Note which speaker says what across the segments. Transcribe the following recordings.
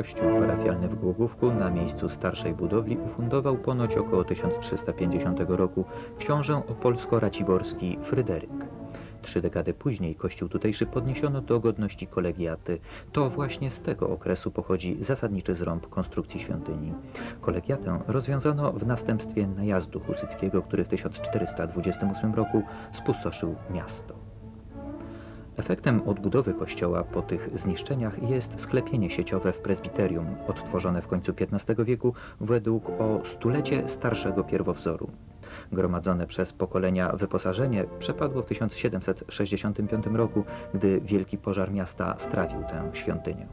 Speaker 1: Kościół parafialny w Głogówku na miejscu starszej budowli ufundował ponoć około 1350 roku książę opolsko-raciborski Fryderyk. Trzy dekady później kościół tutejszy podniesiono do godności kolegiaty. To właśnie z tego okresu pochodzi zasadniczy zrąb konstrukcji świątyni. Kolegiatę rozwiązano w następstwie najazdu husyckiego, który w 1428 roku spustoszył miasto. Efektem odbudowy kościoła po tych zniszczeniach jest sklepienie sieciowe w prezbiterium, odtworzone w końcu XV wieku według o stulecie starszego pierwowzoru. Gromadzone przez pokolenia wyposażenie przepadło w 1765 roku, gdy wielki pożar miasta strawił tę świątynię.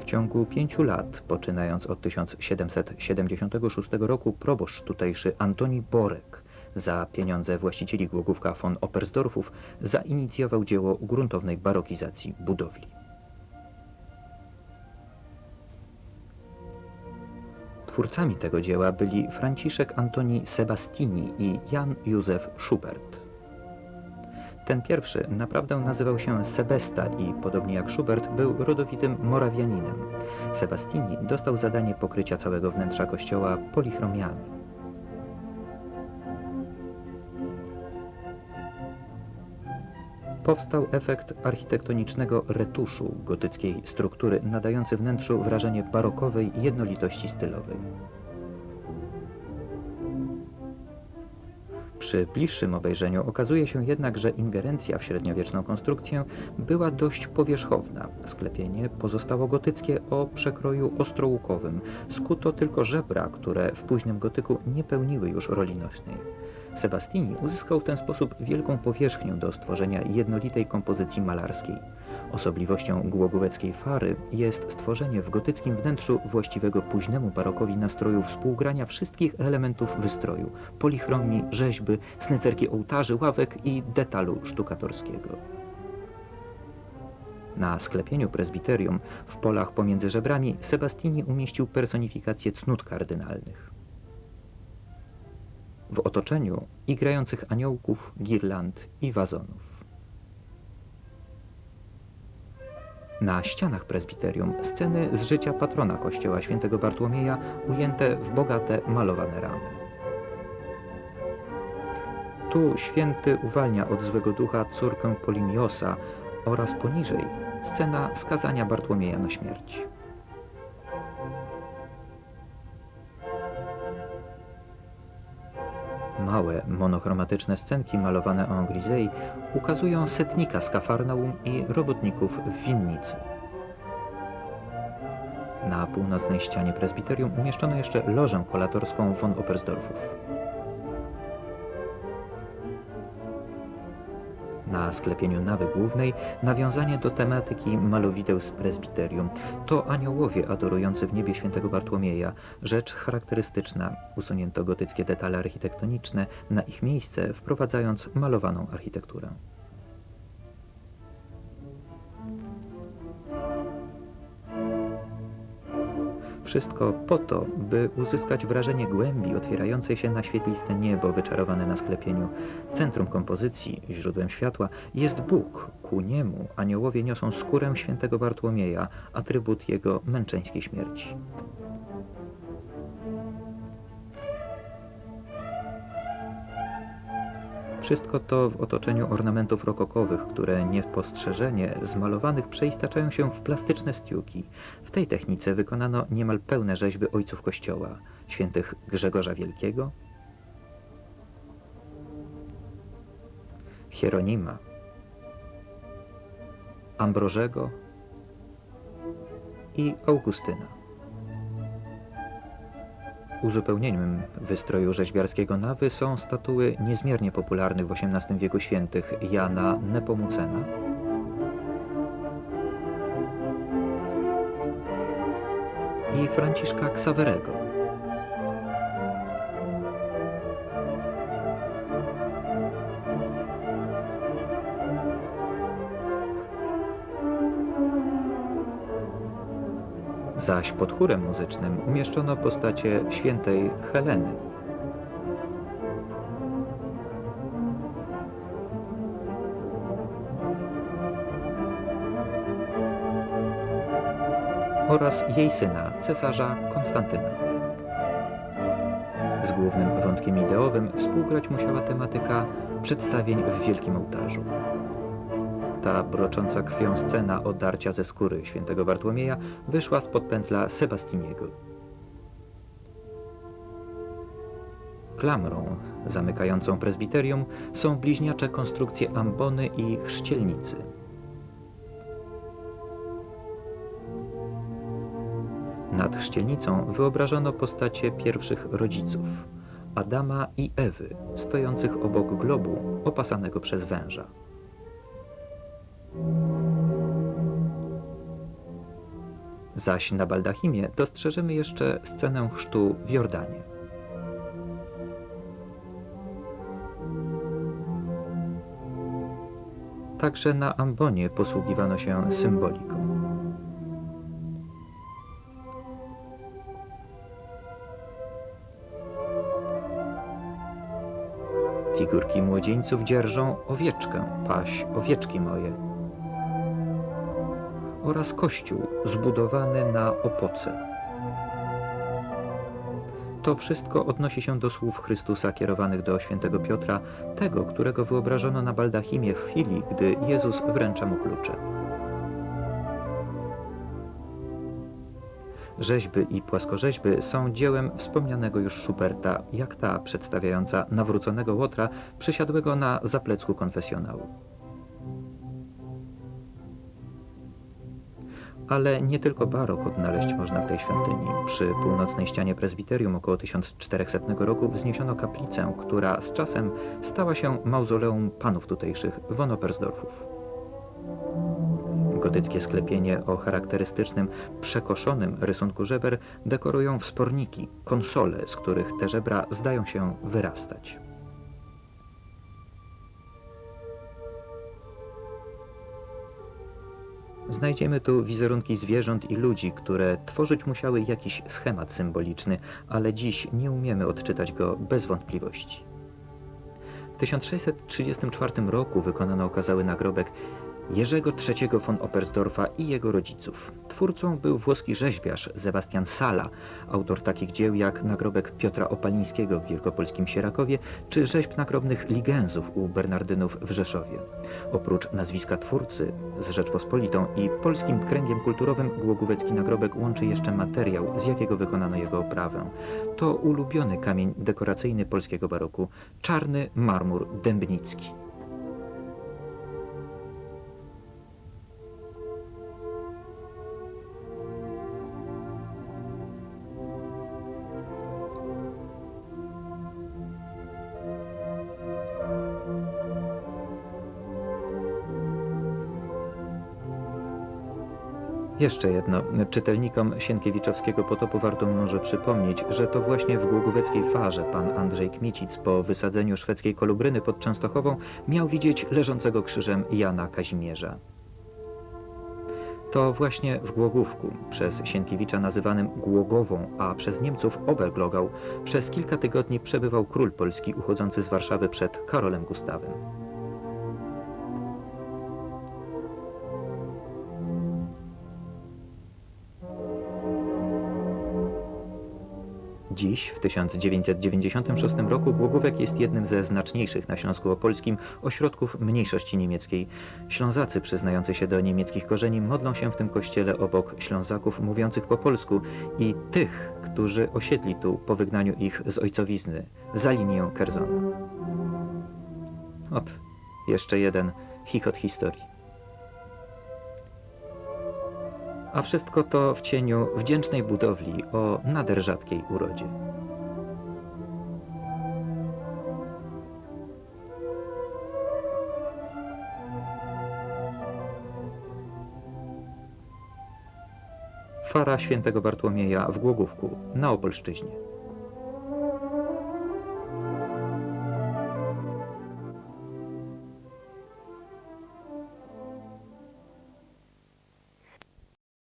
Speaker 1: W ciągu pięciu lat, poczynając od 1776 roku, proboszcz tutejszy Antoni Borek za pieniądze właścicieli Głogówka von Oppersdorfów zainicjował dzieło gruntownej barokizacji budowli. Twórcami tego dzieła byli Franciszek Antoni Sebastini i Jan Józef Schubert. Ten pierwszy naprawdę nazywał się Sebesta i, podobnie jak Schubert, był rodowitym Morawianinem. Sebastini dostał zadanie pokrycia całego wnętrza kościoła polichromiami. Powstał efekt architektonicznego retuszu gotyckiej struktury, nadający wnętrzu wrażenie barokowej jednolitości stylowej. Przy bliższym obejrzeniu okazuje się jednak, że ingerencja w średniowieczną konstrukcję była dość powierzchowna. Sklepienie pozostało gotyckie o przekroju ostrołukowym. Skuto tylko żebra, które w późnym gotyku nie pełniły już roli nośnej. Sebastini uzyskał w ten sposób wielką powierzchnię do stworzenia jednolitej kompozycji malarskiej. Osobliwością głogóweckiej fary jest stworzenie w gotyckim wnętrzu właściwego późnemu barokowi nastroju współgrania wszystkich elementów wystroju, polichromii, rzeźby, snycerki ołtarzy, ławek i detalu sztukatorskiego. Na sklepieniu prezbiterium w polach pomiędzy żebrami Sebastini umieścił personifikację cnót kardynalnych. W otoczeniu igrających aniołków, girland i wazonów. Na ścianach prezbiterium sceny z życia patrona kościoła świętego Bartłomieja ujęte w bogate malowane ramy. Tu święty uwalnia od złego ducha córkę Polimiosa oraz poniżej scena skazania Bartłomieja na śmierć. Małe, monochromatyczne scenki malowane en grisey ukazują setnika z Kafarnaum i robotników w winnicy. Na północnej ścianie prezbiterium umieszczono jeszcze lożę kolatorską von Oppersdorfów. Na sklepieniu nawy głównej nawiązanie do tematyki malowideł z prezbiterium. To aniołowie adorujący w niebie świętego Bartłomieja. Rzecz charakterystyczna. Usunięto gotyckie detale architektoniczne, na ich miejsce wprowadzając malowaną architekturę. Wszystko po to, by uzyskać wrażenie głębi otwierającej się na świetliste niebo wyczarowane na sklepieniu. Centrum kompozycji, źródłem światła, jest Bóg. Ku niemu aniołowie niosą skórę świętego Bartłomieja, atrybut jego męczeńskiej śmierci. Wszystko to w otoczeniu ornamentów rokokowych, które niepostrzeżenie z malowanych przeistaczają się w plastyczne stiuki. W tej technice wykonano niemal pełne rzeźby ojców Kościoła, świętych Grzegorza Wielkiego, Hieronima, Ambrożego i Augustyna. Uzupełnieniem wystroju rzeźbiarskiego nawy są statuły niezmiernie popularnych w XVIII wieku świętych Jana Nepomucena, i Franciszka Ksawerego. zaś pod chórem muzycznym umieszczono postacie świętej Heleny. oraz jej syna, cesarza Konstantyna. Z głównym wątkiem ideowym współgrać musiała tematyka przedstawień w Wielkim Ołtarzu. Ta brocząca krwią scena odarcia ze skóry świętego Bartłomieja wyszła spod pędzla Sebastiniego. Klamrą zamykającą prezbiterium są bliźniacze konstrukcje ambony i chrzcielnicy. Nad chrzcielnicą wyobrażono postacie pierwszych rodziców Adama i Ewy, stojących obok globu opasanego przez węża. Zaś na baldachimie dostrzeżemy jeszcze scenę chrztu w Jordanie. Także na ambonie posługiwano się symboliką. Figurki młodzieńców dzierżą owieczkę, paś owieczki moje. Oraz kościół zbudowany na opoce. To wszystko odnosi się do słów Chrystusa kierowanych do świętego Piotra, tego, którego wyobrażono na baldachimie w chwili, gdy Jezus wręcza mu klucze. Rzeźby i płaskorzeźby są dziełem wspomnianego już Schuberta, jak ta przedstawiająca nawróconego Łotra przysiadłego na zaplecku konfesjonału. Ale nie tylko barok odnaleźć można w tej świątyni. Przy północnej ścianie prezbiterium około 1400 roku wzniesiono kaplicę, która z czasem stała się mauzoleum panów tutejszych von Oppersdorfów. Gotyckie sklepienie o charakterystycznym, przekoszonym rysunku żeber dekorują wsporniki, konsole, z których te żebra zdają się wyrastać. Znajdziemy tu wizerunki zwierząt i ludzi, które tworzyć musiały jakiś schemat symboliczny, ale dziś nie umiemy odczytać go bez wątpliwości. W 1634 roku wykonano okazały nagrobek Jerzego III von Oppersdorfa i jego rodziców. Twórcą był włoski rzeźbiarz Sebastian Sala, autor takich dzieł jak nagrobek Piotra Opalińskiego w wielkopolskim Sierakowie czy rzeźb nagrobnych Ligenzów u Bernardynów w Rzeszowie. Oprócz nazwiska twórcy z Rzeczpospolitą i polskim kręgiem kulturowym Głogówecki nagrobek łączy jeszcze materiał, z jakiego wykonano jego oprawę. To ulubiony kamień dekoracyjny polskiego baroku, czarny marmur dębnicki. Jeszcze jedno. Czytelnikom Sienkiewiczowskiego potopu warto może przypomnieć, że to właśnie w głogóweckiej farze pan Andrzej Kmicic po wysadzeniu szwedzkiej kolubryny pod Częstochową miał widzieć leżącego krzyżem Jana Kazimierza. To właśnie w Głogówku, przez Sienkiewicza nazywanym Głogową, a przez Niemców Oberglogau, przez kilka tygodni przebywał król polski uchodzący z Warszawy przed Karolem Gustawem. Dziś, w 1996 roku, Głogówek jest jednym ze znaczniejszych na Śląsku Opolskim ośrodków mniejszości niemieckiej. Ślązacy przyznający się do niemieckich korzeni modlą się w tym kościele obok Ślązaków mówiących po polsku i tych, którzy osiedli tu po wygnaniu ich z ojcowizny, za linię Kerzonu. Ot, jeszcze jeden chichot historii. A wszystko to w cieniu wdzięcznej budowli o nader rzadkiej urodzie. Fara świętego Bartłomieja w Głogówku na Opolszczyźnie.